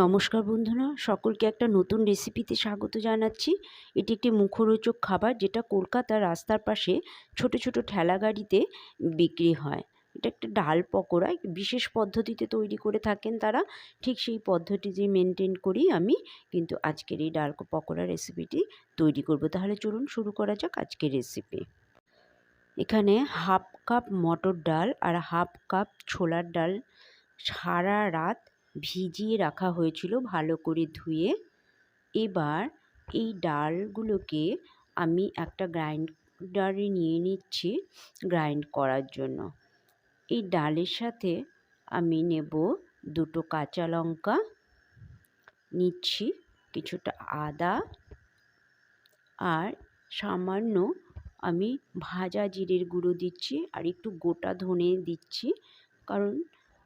নমস্কার বন্ধুরা, সকলকে একটা নতুন রেসিপিতে স্বাগত জানাচ্ছি। এটি একটি মুখরোচক খাবার যেটা কলকাতার রাস্তার পাশে ছোট ছোট ঠেলা গাড়িতে বিক্রি হয়। এটা একটা ডাল পকোড়া বিশেষ পদ্ধতিতে তৈরি করে থাকেন তারা। ঠিক সেই পদ্ধতিটি মেনটেন করি আমি কিন্তু আজকের এই ডাল পকোড়া রেসিপিটি তৈরি করব। তাহলে চলুন শুরু করা যাক আজকের রেসিপি এখানে হাফ কাপ মটর ডাল আর হাফ কাপ ছোলার ডাল সারা রাত ভিজিয়ে রাখা হয়েছিল ভালো করে ধুয়ে। এবার এই ডালগুলোকে আমি একটা গ্রাইন্ডারে নিয়ে নিচ্ছি গ্রাইন্ড করার জন্য। এই ডালের সাথে আমি নেব দুটো কাঁচা লঙ্কা, নিচ্ছি কিছুটা আদা আর সামান্য আমি ভাজা জিরের গুঁড়ো দিচ্ছি আর একটু গোটা ধনে দিচ্ছি কারণ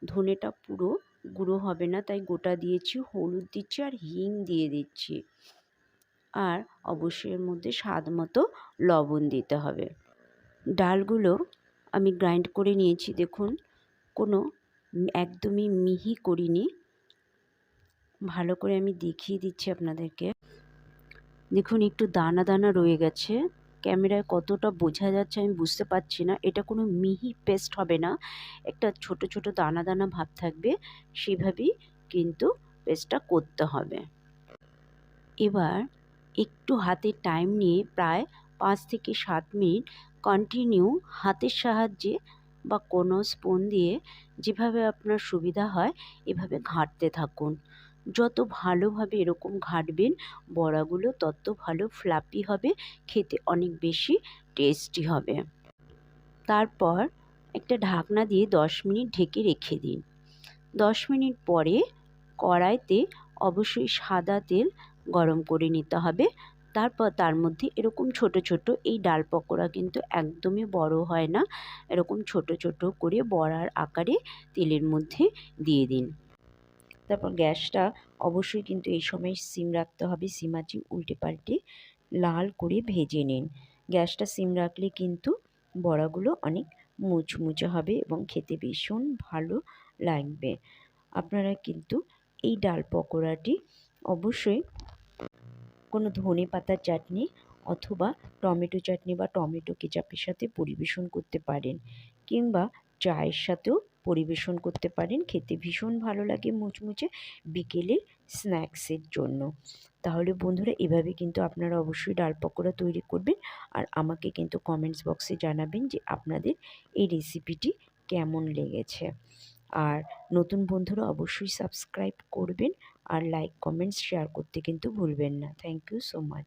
ধনেটা পুরো গুঁড়ো হবে না, তাই গোটা দিয়েছি, হলুদ দিচ্ছি আর হিং দিয়ে দিচ্ছি। আর অবশ্যই এর মধ্যে স্বাদ মতো লবণ দিতে হবে। ডালগুলো আমি গ্রাইন্ড করে নিয়েছি, দেখুন, কোনো একদমই মিহি করিনি। ভালো করে আমি দেখিয়ে দিচ্ছি আপনাদেরকে। দেখুন, একটু দানা দানা রয়ে গেছে। ক্যামেরায় কতটা বোঝা যাচ্ছে আমি বুঝতে পারছি না। এটা কোনো মিহি পেস্ট হবে না। একটা ছোট ছোট দানা দানা ভাব থাকবে, সেভাবেই কিন্তু পেস্টটা করতে হবে। এবার একটু হাতে টাইম নিয়ে প্রায় পাঁচ থেকে সাত মিনিট কন্টিনিউ হাতের সাহায্যে বা কোনো স্পুন দিয়ে যেভাবে আপনার সুবিধা হয়, এভাবে ঘাঁটতে থাকুন। যত ভালোভাবে এরকম ঘাঁটবেন, বড়াগুলো তত ভালো ফ্লাপি হবে, খেতে অনেক বেশি টেস্টি হবে। তারপর একটা ঢাকনা দিয়ে দশ মিনিট ঢেকে রেখে দিন। দশ মিনিট পরে কড়াইতে অবশ্যই সাদা তেল গরম করে নিতে হবে। তারপর তার মধ্যে এরকম ছোট ছোট এই ডাল পকোড়া কিন্তু একদমই বড় হয় না। এরকম ছোট ছোট করে বড়ার আকারে তেলের মধ্যে দিয়ে দিন। তারপর গ্যাসটা অবশ্যই কিন্তু এই সময় সিম রাখতে হবে। সিম আঁচে উল্টে পাল্টে লাল করে ভেজে নিন। গ্যাসটা সিম রাখলে কিন্তু বড়াগুলো অনেক মুচমুচে হবে এবং খেতে ভীষণ ভালো লাগবে। আপনারা কিন্তু এই ডাল পকোড়াটি অবশ্যই কোনো ধনে পাতার চাটনি অথবা টমেটো চাটনি বা টমেটো কেচাপের সাথে পরিবেশন করতে পারেন কিংবা চায়ের সাথেও পরিবেশন করতে পারেন। খেতে ভীষণ ভালো লাগে মুচমুচে বিকেলের স্ন্যাক্সের জন্য। তাহলে বন্ধুরা, এভাবে কিন্তু আপনারা অবশ্যই ডাল পকোড়া তৈরি করবেন আর আমাকে কিন্তু কমেন্টস বক্সে জানাবেন যে আপনাদের এই রেসিপিটি কেমন লেগেছে। আর নতুন বন্ধুরা, অবশ্যই সাবস্ক্রাইব করবেন আর লাইক কমেন্টস শেয়ার করতে কিন্তু ভুলবেন না। Thank you so much